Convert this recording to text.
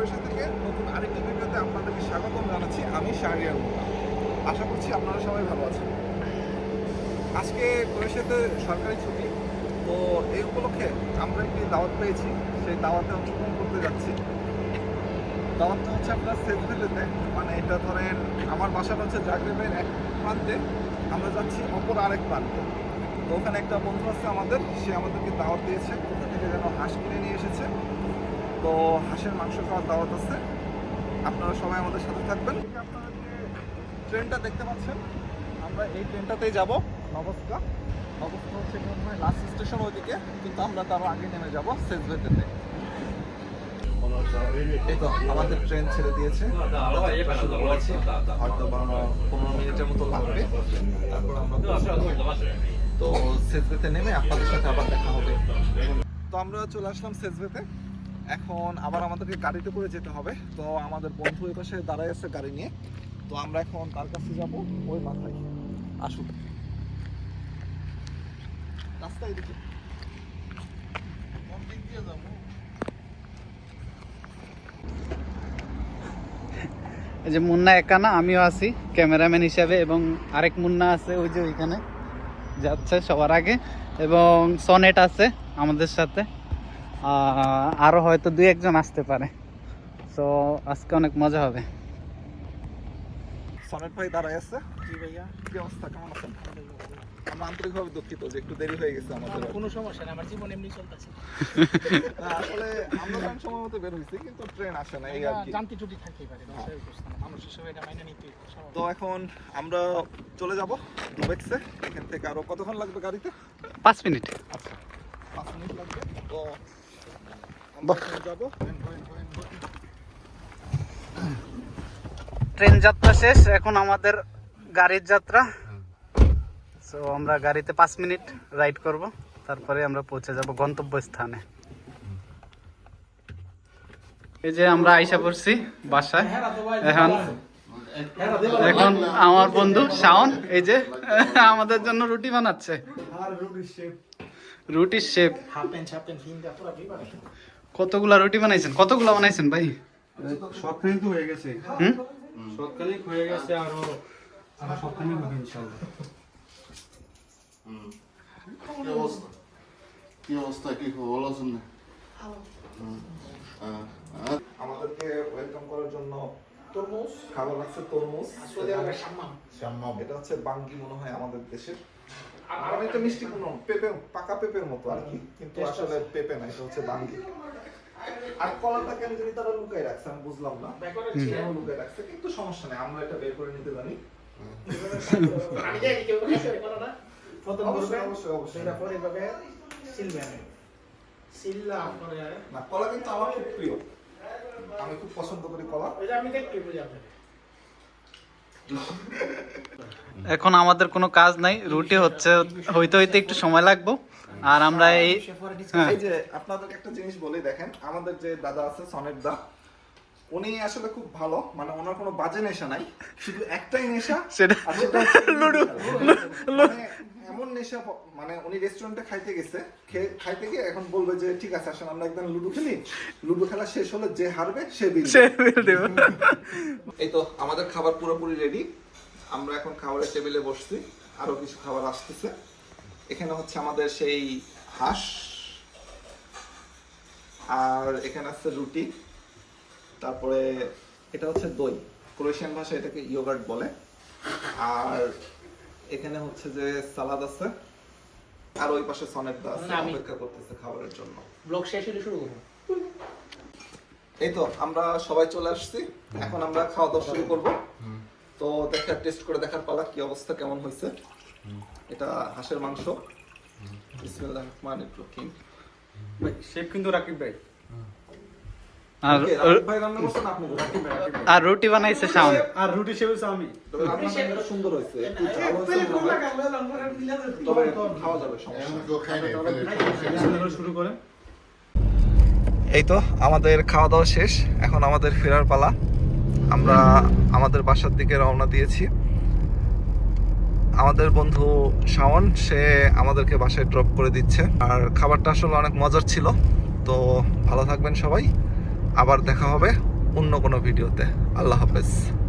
Croatia থেকে নতুন আরেকটি ভিডিওতে আপনাদেরকে স্বাগতম জানাচ্ছি। আমি শাহরিয়ার আশা করছি আপনারা সবাই ভালো আছেন। আজকে ক্রোয়েশিয়াতে সরকারি ছুটি, তো এই উপলক্ষে আমরা একটি দাওয়াত পেয়েছি। সেই দাওয়াতে অংশগ্রহণ করতে যাচ্ছি। দাওয়াতটা হচ্ছে আপনার সেজভেলেতে মানে এটা ধরেন, আমার বাসাটা হচ্ছে জাগরেবের এক প্রান্তে। আমরা যাচ্ছি অপর আরেক প্রান্তে। তো ওখানে একটা বন্ধু আছে আমাদের, সে আমাদেরকে দাওয়াত দিয়েছে। কোথা থেকে যেন হাঁস কিনে নিয়ে এসেছে তো হাঁসের মাংস খাওয়ার দাওয়াত আছে। আপনারা সবাই আমাদের সাথে থাকবেন। আপনারা ট্রেনটা দেখতে পাচ্ছেন, আমরা এই ট্রেনটাতেই যাব, নবস্কা। নবস্কা হচ্ছে লাস্ট স্টেশন ওইদিকে, কিন্তু আমরা তার আগে নেমে যাব সেজভেতেতে আমাদের ট্রেন ছেড়ে দিয়েছে। হয়তো পনেরো মিনিটের মতো লাগবে। তারপর আমরা তো সেজবেতে নেমে আপনাদের সাথে আবার দেখা হবে। তো আমরা চলে আসলাম সেজবেতে এখন আবার আমাদেরকে গাড়িতে করে যেতে হবে। তো আমাদের বন্ধু এ পাশে দাঁড়ায় আছে গাড়ি নিয়ে। তো আমরা এখন তার কাছে যাব ওই মাথায়। আসুন। রাস্তায় দিক এই যে মুন্না একা না, আমিও আছি, ক্যামেরাম্যান হিসাবে, এবং আরেক মুন্না আছে, ওই যে ওইখানে যাচ্ছে সবার আগে, এবং সনেট আছে আমাদের সাথে। আহ, আরও হয়তো দুই একজন আসতে পারে। তো আজকে অনেক মজা হবে। সনেট ভাই দাঁড়ায় আছে। জি ভাইয়া। কি অবস্থা? কেমন আছেন? আমরা আন্তরিকভাবে দুঃখিত যে একটু দেরি হয়ে গেছে আমাদের। কোনো সমস্যা না আমার জীবন এমনি চলতেছে। আসলে আমরা সময় মতো বের কিন্তু ট্রেন আসে না এই আর কি। জানতে পারে হিসেবে এটা মাইনে নিতে। তো এখন আমরা চলে যাব দুবেক্সে এখান থেকে আরও কতক্ষণ লাগবে গাড়িতে? পাঁচ মিনিট। আচ্ছা পাঁচ মিনিট লাগবে। তো ট্রেন যাত্রা শেষ এখন আমাদের গাড়ির যাত্রা। তো আমরা গাড়িতে পাঁচ মিনিট রাইড করব তারপরে আমরা পৌঁছে যাব গন্তব্য স্থানে এই যে আমরা আইসা পড়ছি বাসায়। এখন এখন আমার বন্ধু শাওন এই যে আমাদের জন্য রুটি বানাচ্ছে। রুটির শেপ হাফ প্যান্ট কতগুলা রুটি বানাইছেন? কতগুলা বানাইছেন ভাই? সবখানি তো হয়ে গেছে। হুম? সবখানি হয়ে গেছে আরও আরও সবখানি হবে ইনশাল্লাহ কি অবস্থা? কি অবস্থা? কি খবর? আছেন না? হুম। আহ, আহ, আমাদেরকে ওয়েলকাম করার জন্য তরমুজ। খাবার আছে তরমুজ। এটা হচ্ছে বাঙ্গি মনে হয় আমাদের দেশের আর এটা মিষ্টি কোনো পেঁপে পাকা পেঁপের মতো আর কি কিন্তু আসলে পেঁপে না এটা হচ্ছে বাঙ্গি। আর কলাটা কেন জানি তারা লুকাই রাখছে আমি বুঝলাম না। লুকাই রাখছে কিন্তু সমস্যা নেই আমরা এটা বের করে নিতে জানি। না। কলা কিন্তু আমার খুব প্রিয়। আমি খুব পছন্দ করি কলা। আমি দেখতে এখন আমাদের কোনো কাজ নাই রুটি হচ্ছে হইতে হইতে একটু সময় লাগবে। আর আমরা এই হ্যাঁ। যে আপনাদেরকে একটা জিনিস বলি দেখেন আমাদের যে দাদা আছে সনেট দা উনি আসলে খুব ভালো মানে ওনার কোনো বাজে নেশা নাই শুধু একটাই নেশা সেটা লুডো। মানে এমন নেশা মানে উনি রেস্টুরেন্টে খাইতে গেছে খেয়ে- খাইতে গিয়ে এখন বলবে যে ঠিক আছে আসলে আমরা একদম লুডো খেলি। লুডো খেলা শেষ হলে যে হারবে সে বিল সে বিল দেবে। এই তো আমাদের খাবার পুরোপুরি রেডি আমরা এখন খাবারের টেবিলে বসছি আরও কিছু খাবার আসতেছে। এখানে হচ্ছে আমাদের সেই হাঁস আর এখানে আছে রুটি তারপরে এটা হচ্ছে দই। ক্রোয়েশিয়ান ভাষায় এটাকে ইয়োগার্ট বলে। আর এখানে হচ্ছে যে সালাদ আছে আর ওই পাশে সনেট দা আছে আমি- অপেক্ষা করতেছে খাবারের জন্য। ব্লগ শেষ হলে শুরু করব। এই তো আমরা সবাই চলে আসছি। এখন আমরা খাওয়া দাওয়া শুরু করব। তো দেখা টেস্ট করে দেখার পালা কি অবস্থা কেমন হয়েছে? এটা হাঁসের মাংস। বিসমিল্লাহির রহমানির রহিম। শেফ কিন্তু রাকিব ভাই। আর ভাই ভাই রুটি বানাইছে শাওন আর রুটি শেফ আমি সুন্দর হয়েছে। বিসমিল্লাহ শুরু করেন। এই তো আমাদের খাওয়া দাওয়া শেষ। এখন আমাদের ফেরার পালা। আমরা আমাদের বাসার দিকে রওনা দিয়েছি। আমাদের বন্ধু শাওন, সে আমাদেরকে বাসায় ড্রপ করে দিচ্ছে। আর খাবারটা আসলে অনেক মজার ছিল। তো ভালো থাকবেন সবাই। আবার দেখা হবে অন্য কোনো ভিডিওতে আল্লাহ হাফেজ।